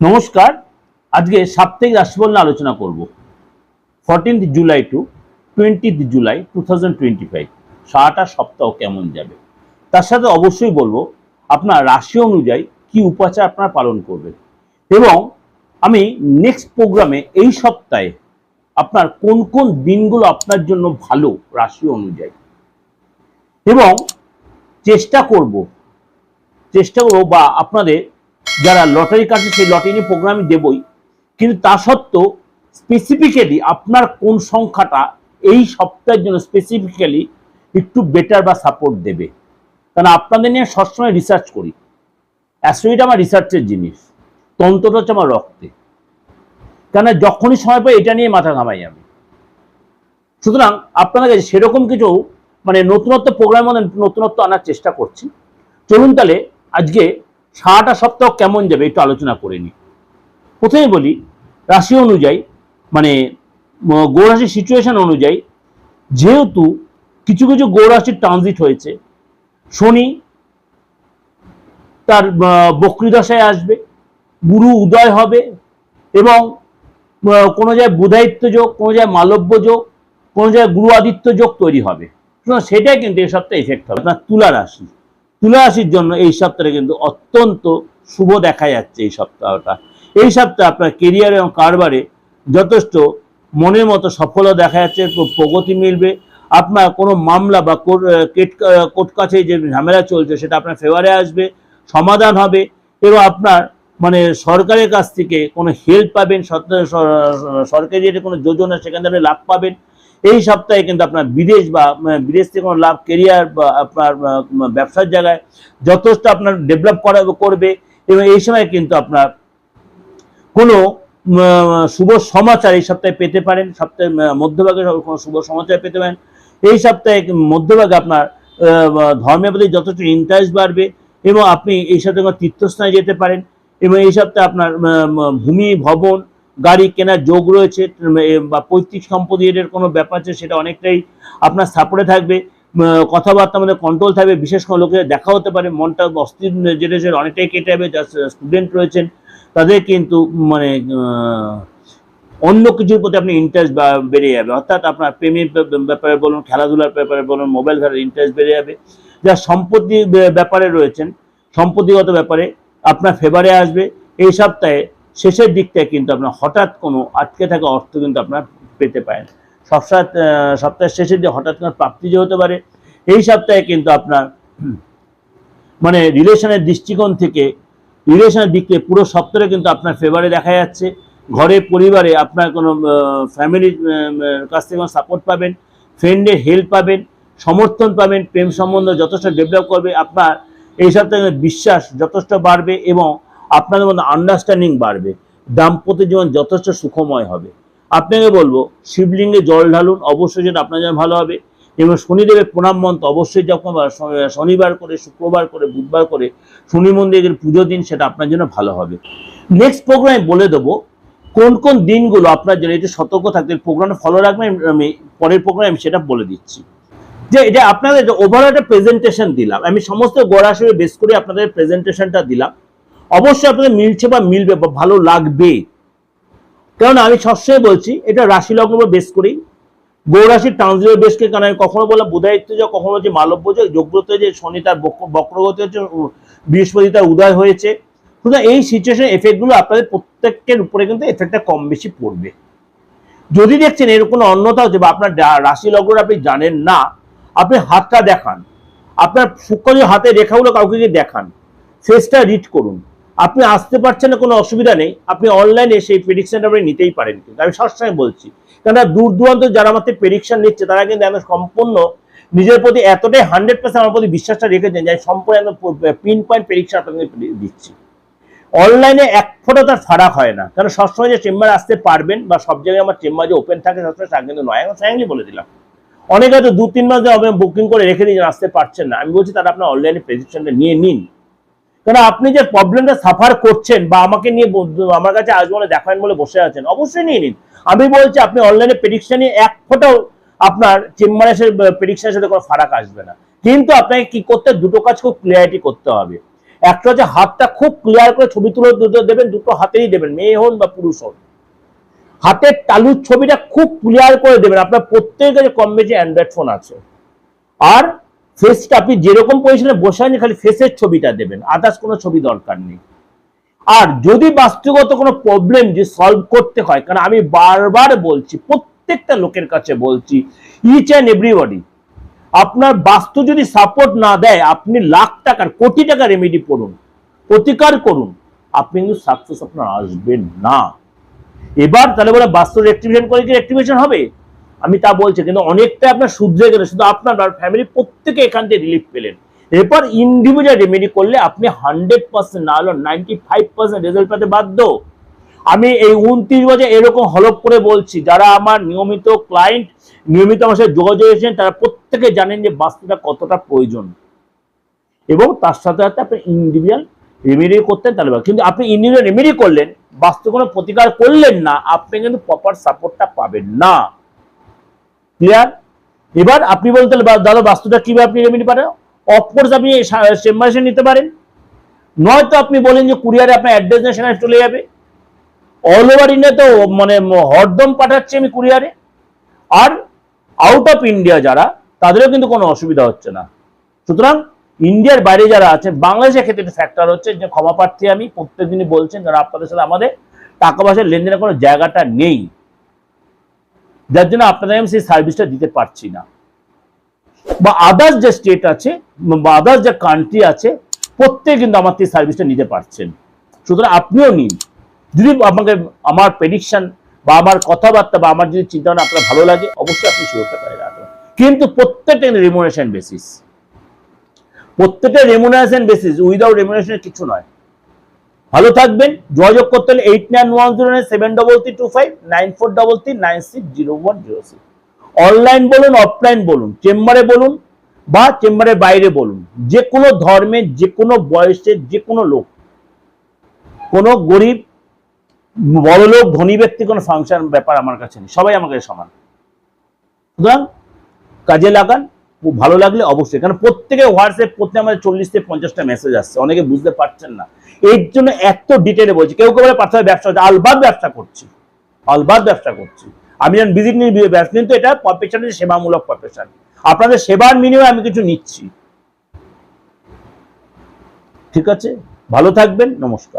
নমস্কার। আজকে সাপ্তাহিক রাশিফল নিয়ে আলোচনা করব। Fourteenth July to twentieth July two thousand twenty five সারাটা সপ্তাহ কেমন যাবে? তার সাথে অবশ্যই বলব, আপনার রাশি অনুযায়ী কি উপাচার আপনারা পালন করবেন। এবং আমি নেক্সট প্রোগ্রামে এই সপ্তাহে আপনার কোন কোন দিনগুলো আপনার জন্য ভালো রাশি অনুযায়ী। এবং চেষ্টা করব, চেষ্টা করব বা আপনাদের যারা লটারি কাটে, সেই লটারি প্রোগ্রাম আমি দেবই। কিন্তু তা সত্ত্বেও স্পেসিফিক্যালি আপনার কোন সংখ্যাটা এই সপ্তাহের জন্য স্পেসিফিক্যালি একটু বেটার বা সাপোর্ট দেবে। কারণ আপনাদের নিয়ে সবসময় রিসার্চ করি। অ্যাস্ট্রোইড আমার রিসার্চের জিনিস। তন্ত্রটা হচ্ছে আমার রক্তে। কেন যখনই সময় পাই এটা নিয়ে মাথা ঘামাই আমি। সুতরাং আপনাদের কাছে সেরকম কিছু মানে নতুনত্ব প্রোগ্রামের মধ্যে নতুনত্ব আনার চেষ্টা করছি। চলুন তাহলে আজকে সারাটা সপ্তাহ কেমন যাবে একটু আলোচনা করে নিই প্রথমে বলি রাশি অনুযায়ী মানে গৌরাশির সিচুয়েশন অনুযায়ী যেহেতু কিছু কিছু গৌরাশির ট্রানজিট হয়েছে শনি তার আহ, দশায় আসবে গুরু উদয় হবে এবং কোনো জায়গায় বুধায়িত্ব যোগ কোনো জায়গায় মালব্য যোগ কোনো জায়গায় গুরু আদিত্য যোগ তৈরি হবে। সেটাই কিন্তু এই সপ্তাহে এফেক্ট হবে আপনার তুলা রাশি। তুলা রাশির জন্য এই সপ্তাহে কিন্তু অত্যন্ত শুভ দেখা যাচ্ছে এই সপ্তাহটা। এই সপ্তাহে আপনার কেরিয়ার এবং কারবারে যথেষ্ট মনের মতো সফলতা দেখা যাচ্ছে প্রগতি মিলবে। আপনার কোনো মামলা বা কোর্ট- কাছে যে ঝামেলা চলছে সেটা আপনার ফেভারে আসবে, সমাধান হবে এবং আপনার মানে সরকারের কাছ থেকে কোনো হেল্প পাবেন সরকারি যে কোনো যোজনা সেখান থেকে লাভ পাবেন। এই সপ্তাহে কিন্তু আপনার বিদেশ বা বিদেশ থেকে কোনো লাভ কেরিয়ার বা আপনার ব্যবসার জায়গায় যথেষ্ট আপনার ডেভেলপ করা করবে এবং এই সময় কিন্তু আপনার কোনো শুভ সমাচার এই সপ্তাহে পেতে পারেন। সপ্তাহে মধ্যভাগে কোনো শুভ সমাচার পেতে পারেন। এই সপ্তাহে মধ্যভাগে আপনার ধর্মের প্রতি যথেষ্ট ইন্টারেস্ট বাড়বে এবং আপনি এই সপ্তাহে তীর্থস্থানে যেতে পারেন এবং এই সপ্তাহে আপনার ভূমি, ভবন গাড়ি কেনার যোগ রয়েছে বা পৈতৃক সম্পত্তি এর কোনো ব্যাপার আছে সেটা অনেকটাই আপনার সাপোর্টে থাকবে। কথাবার্তা আমাদের কন্ট্রোল থাকবে, বিশেষ কোনো লোকের দেখা হতে পারে, মনটা অস্থির যেটা সেটা অনেকটাই কেটে যাবে, যারা স্টুডেন্ট রয়েছেন, তাদের কিন্তু মানে অন্য কিছুর প্রতি আপনি ইন্টারেস্ট বেড়ে যাবে। অর্থাৎ আপনার প্রেমের ব্যাপারে বলুন, খেলাধুলার ব্যাপারে বলুন মোবাইল ঘাটের ইন্টারেস্ট বেড়ে যাবে। যা সম্পত্তি ব্যাপারে রয়েছেন, সম্পত্তিগত ব্যাপারে আপনার ফেভারে আসবে। এই সপ্তাহে শেষের দিকটায় কিন্তু আপনার হঠাৎ কোনো আটকে থাকা অর্থ কিন্তু আপনার পেতে পারেন। সপ্তাহ সপ্তাহের শেষের দিকে হঠাৎ কোনো প্রাপ্তি যে হতে পারে, এই সপ্তাহে কিন্তু আপনার মানে রিলেশনের দৃষ্টিকোণ থেকে, রিলেশনের দিক থেকে পুরো সপ্তাহে কিন্তু আপনার ফেভারে দেখা যাচ্ছে। ঘরে, পরিবারে আপনার কোনো ফ্যামিলির কাছ থেকে সাপোর্ট পাবেন ফ্রেন্ডের হেল্প পাবেন, সমর্থন পাবেন, প্রেম সম্বন্ধ যথেষ্ট ডেভেলপ করবে, আপনার এই সপ্তাহে বিশ্বাস যথেষ্ট বাড়বে এবং আপনাদের মধ্যে আন্ডারস্ট্যান্ডিং বাড়বে, দাম্পত্য জীবন যথেষ্ট সুখময় হবে। আপনাকে বলব, শিবলিঙ্গে জল ঢালুন, অবশ্যই যেটা আপনার জন্য ভালো হবে। এবং শনিদেবের প্রণাম মন্ত্র অবশ্যই যখন শনিবার করে, শুক্রবার করে, বুধবার করে শনি মন্দিরের পুজো দিন সেটা আপনার জন্য ভালো হবে। নেক্সট প্রোগ্রামে বলে দেবো, কোন কোন দিনগুলো আপনার জন্য একটু সতর্ক থাকতে প্রোগ্রামে ফলো রাখবেন, আমি পরের প্রোগ্রামে আমি সেটা বলে দিচ্ছি। যে এটা আপনাদের ওভারঅল একটা প্রেজেন্টেশন দিলাম, আমি সমস্ত গড়াশড়ি বেস করে আপনাদের প্রেজেন্টেশনটা দিলাম। অবশ্যই আপনাদের মিলছে বা মিলবে, বা ভালো লাগবে। কারণ আমি সবসময় বলছি, এটা রাশি লগ্ন বেস করেই গৌরাশির ট্রান্সলেট বেসকে কারণ আমি কখনো বললাম বুধায়িত্ব যোগ কখনো হচ্ছে মালব্য যোগ যোগ্যত যে, শনি তার বক্র- বক্রগতি হচ্ছে বৃহস্পতি তার উদয় হয়েছে। সুতরাং এই সিচুয়েশন এফেক্টগুলো আপনাদের প্রত্যেকের উপরে কিন্তু এফেক্টটা কম বেশি পড়বে। যদি দেখছেন এর কোনো অন্যতা হচ্ছে বা আপনার রাশি লগ্ন আপনি জানেন না, আপনি হাতটা দেখান। আপনার সূক্ষ্ম যে হাতে রেখাগুলো কাউকে দেখান। ফেসটা রিড করুন। আপনি আসতে পারছেন না, কোনো অসুবিধা নেই। আপনি অনলাইনে সেই প্রেডিকশনটা আপনি নিতেই পারেন। কিন্তু আমি সবসময় বলছি, কেননা দূর দূরান্ত যারা আমাদের প্রেডিকশন নিচ্ছে, তারা কিন্তু একদম সম্পূর্ণ নিজের প্রতি এতটাই হান্ড্রেড পার্সেন্ট আমার প্রতি বিশ্বাসটা রেখেছেন যে আমি সম্পূর্ণ একদম পিন পয়েন্ট প্রেডিকশন আপনাদের দিচ্ছি। অনলাইনে এক ফোটা তার ফারাক হয় না। কারণ সবসময় যে চেম্বার আসতে পারবেন বা সব জায়গায় আমার চেম্বার যে ওপেন থাকে, সবসময় তা কিন্তু নয় এখন ফ্র্যাঙ্কলি বলে দিলাম। অনেকে হয়তো দু তিন মাস ধরে বুকিং করে রেখে দিয়েছেন, আসতে পারছেন না। আমি বলছি তারা আপনার অনলাইনে প্রেডিকশনটা নিয়ে নিন। কারণ আপনি যে প্রবলেমটা সাফার করছেন বা আমাকে নিয়ে আমার কাছে আসবেন বলে দেখাবেন বলে বসে আছেন, অবশ্যই নিয়ে নিন। আমি বলছি আপনি অনলাইনে প্রেডিকশন এক ফোটাও আপনার চেম্বারে এসে প্রেডিকশনের সাথে কোনো ফারাক আসবে না। কিন্তু আপনাকে কি করতে, দুটো কাজ খুব ক্লিয়ারিটি করতে হবে। একটা হচ্ছে হাতটা খুব ক্লিয়ার করে ছবি তুলে দেবেন, দুটো হাতেই দেবেন, মেয়ে হন বা পুরুষ হন। হাতের তালুর ছবিটা খুব ক্লিয়ার করে দেবেন। আপনার প্রত্যেকের কম বেশি অ্যান্ড্রয়েড ফোন আছে। আর ফেসটা আপনি যেরকম পজিশনে বসে আছেন, খালি ফেসের ছবিটা দেবেন। আদার্স কোনো ছবি দরকার নেই। আর যদি বাস্তুগত কোনো প্রবলেম যে সলভ করতে হয়, কারণ আমি বারবার বলছি, প্রত্যেকটা লোকের কাছে বলছি ইচ অ্যান্ড এভরিবডি আপনার বাস্তু যদি সাপোর্ট না দেয়, আপনি লাখ টাকার, কোটি টাকা রেমেডি করুন প্রতিকার করুন, আপনি কিন্তু সাকসেস আপনার আসবেন না। এবার তাহলে বলে, বাস্তু রেক্টিভেশন করে কি রেক্টিভেশন হবে? আমি তা বলছি, কিন্তু অনেকটা আপনার শুধরে গেলে, শুধু আপনার ফ্যামিলি প্রত্যেকে এখান থেকে রিলিফ পেলেন। এরপর ইন্ডিভিজুয়াল রেমেডি করলে আপনি হান্ড্রেড পার্সেন্ট না হলেও নাইনটি ফাইভ পার্সেন্ট রেজাল্ট পেতে বাধ্য। আমি এই উনত্রিশ বছর এরকম হলপ করে বলছি, যারা আমার নিয়মিত ক্লায়েন্ট নিয়মিত আমার সাথে যোগাযোগ এসেছেন তারা প্রত্যেকে জানেন যে বাস্তুটা কতটা প্রয়োজন। এবং তার সাথে সাথে আপনি ইন্ডিভিজুয়াল রেমেডি করতেন তাহলে কিন্তু আপনি ইন্ডিভিজুয়াল রেমেডি করলেন, বাস্তু কোনো প্রতিকার করলেন না, আপনি কিন্তু প্রপার সাপোর্টটা পাবেন না। ক্লিয়ার এবার আপনি বলতে দাদা, বাস্তুটা কীভাবে আপনি রেমেডি পারেন অফকোর্স আপনি চেম্বার নিতে পারেন। নয়তো আপনি বলেন যে কুরিয়ারে আপনার অ্যাড্রেস সেখানে চলে যাবে। অল ওভার ইন্ডিয়া তো মানে হরদম পাঠাচ্ছি আমি কুরিয়ারে আর আউট অফ ইন্ডিয়া যারা, তাদেরও কিন্তু কোনো অসুবিধা হচ্ছে না। সুতরাং ইন্ডিয়ার বাইরে যারা আছে, বাংলাদেশের ক্ষেত্রে একটা ফ্যাক্টর হচ্ছে যে, ক্ষমা প্রার্থী আমি প্রত্যেকদিনই বলছেন, যারা আপনাদের সাথে আমাদের টাকা পয়সার লেনদেনের কোনো জায়গাটা নেই। যার জন্য আপনাদের আমি সেই সার্ভিসটা দিতে পারছি না। বা আদার্স যে স্টেট আছে, বা আদার্স যে কান্ট্রি আছে, প্রত্যেকে কিন্তু আমার থেকে সার্ভিসটা নিতে পারছেন। সুতরাং আপনিও নিন। যদি আমাকে, আমার প্রেডিকশন বা আমার কথাবার্তা বা আমার যদি চিন্তাভাবনা আপনার ভালো লাগে, অবশ্যই আপনি সুরক্ষা করে কিন্তু প্রত্যেকটা রেমুনেশন বেসিস প্রত্যেকটা রেমুনারেশন বেসিস উইদাউট রেমুনারেশন কিছু নয়। ভালো থাকবেন। যোগাযোগ করতে হলে eight nine one zero nine seven double three two five nine four double three nine six zero one zero six online বলুন অফলাইন বলুন, চেম্বারে বলুন বা চেম্বারের বাইরে বলুন। যে কোনো ধর্মের যে কোনো বয়সের যে কোনো লোক। কোনো গরিব, বড়লোক, ধনী ব্যক্তি, কোনো ফাংশন ব্যাপার আমার কাছে নেই। সবাই আমার কাছে সমান। সুতরাং কাজে লাগান। ভালো লাগলে অবশ্যই। কারণ প্রত্যেকে হোয়াটসঅ্যাপ করতে আমাদের চল্লিশ থেকে পঞ্চাশটা মেসেজ আসছে। অনেকে বুঝতে পারছেন না। এর জন্য এত ডিটেলে বলছি। কেউ কেউ বলে পার্থক্য ব্যবসা হচ্ছে আলবাদ ব্যবসা করছি। আলবাদ ব্যবসা করছি। আমি যখন ভিজিট নিয়ে ব্যবসা কিন্তু এটা প্রফেশন সেবামূলক প্রফেশন আপনাদের সেবার মিনিমাম আমি কিছু নিচ্ছি। ঠিক আছে? ভালো থাকবেন। নমস্কার।